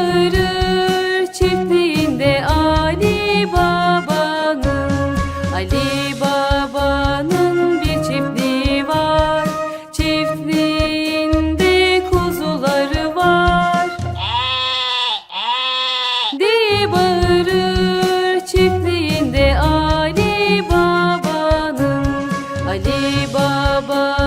çağırır Çiftliğinde Ali Baba'nın Ali Baba'nın bir çiftliği var. Çiftliğinde kuzuları var. Diye bağırır Çiftliğinde Ali Baba'nın Ali Baba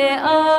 be.